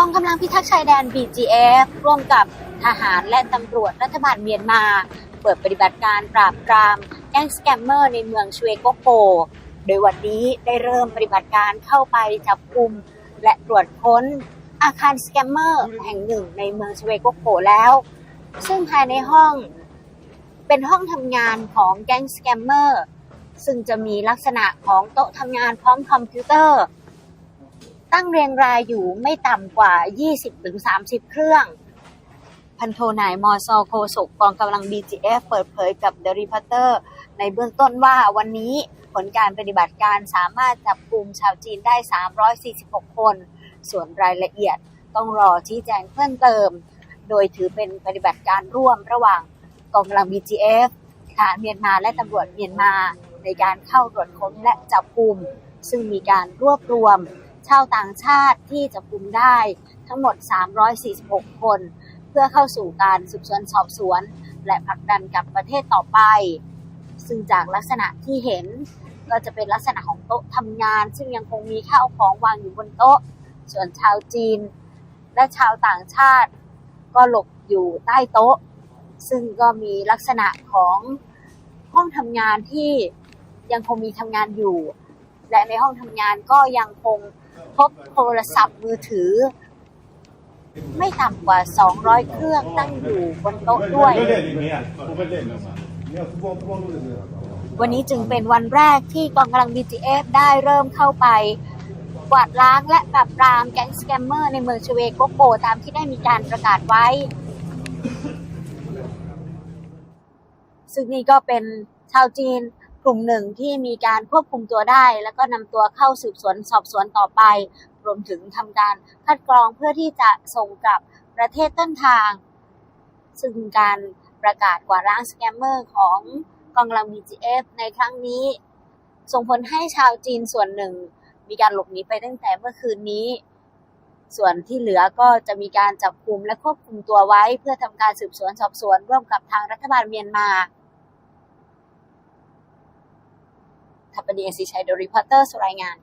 กองกำลังพิทักษ์ชายแดน BGF ร่วมกับทหารและตำรวจรัฐบาลเมียนมา เปิดปฏิบัติการปราบปรามแก๊งสแกมเมอร์ในเมืองชเวโกโก โดยวันนี้ได้เริ่มปฏิบัติการเข้าไปจับกลุ่มและตรวจค้นอาคารสแกมเมอร์แห่งหนึ่งในเมืองชเวโกโกแล้ว ซึ่งภายในห้องเป็นห้องทำงานของแก๊งสแกมเมอร์ซึ่งจะมีลักษณะของโต๊ะทำงานพร้อมคอมพิวเตอร์ ตั้งเรียงรายอยู่ไม่ต่ำกว่า 20-30 เครื่อง พันโทนายมอซอโคศกกองกำลัง BGF เปิดเผยกับ The Reporter ในเบื้องต้นว่าวันนี้ผลการปฏิบัติการสามารถจับกลุ่มชาวจีนได้ 346 คน ส่วนรายละเอียดต้องรอชี้แจงเพิ่มเติม โดยถือเป็นปฏิบัติการร่วมระหว่างกองกำลัง BGF ทหารเมียนมาและตำรวจเมียนมาในการเข้าตรวจค้นและจับกลุ่ม ซึ่งมีการรวบรวม ชาวต่างชาติที่จับกลุ่มได้ทั้งหมด 346 คน เพื่อเข้าสู่การสืบสวนสอบสวน และผลักดันกับประเทศต่อไป ซึ่งจากลักษณะที่เห็นก็จะเป็นลักษณะของโต๊ะทำงาน ซึ่งยังคงมีข้าวของวางอยู่บนโต๊ะ ส่วนชาวจีน และชาวต่างชาติ ก็หลบอยู่ใต้โต๊ะ ซึ่งก็มีลักษณะของห้องทำงานที่ยังคงมีทำงานอยู่ และในห้องทำงานก็ยังคง พบโทรศัพท์มือถือ ไม่ต่ำกว่า 200 เครื่องตั้งอยู่บนโต๊ะด้วย วันนี้จึงเป็นวันแรกที่กองกำลัง BGF ได้เริ่มเข้าไปกวาดล้างและปราบปรามแก๊งสแกมเมอร์ในเมืองชเวโกโกตามที่ได้มีการประกาศไว้ ซึ่งนี่ก็เป็นชาวจีน กลุ่มหนึ่งที่มีการควบคุมตัวได้ แล้วก็นำตัวเข้าสืบสวนสอบสวนต่อไป รวมถึงทำการคัดกรองเพื่อที่จะส่งกลับประเทศต้นทาง ซึ่งการประกาศกวาดล้างสแกมเมอร์ของกองกำลัง BGF ในครั้งนี้ ส่งผลให้ชาวจีนส่วนหนึ่ง มีการหลบหนีไปตั้งแต่เมื่อคืนนี้ ส่วนที่เหลือก็จะมีการจับกลุ่มและควบคุมตัวไว้ เพื่อทำการสืบสวนสอบสวนร่วมกับทางรัฐบาลเมียนมา บดีเอซีชัยโดริพัตเตอร์สรายงาน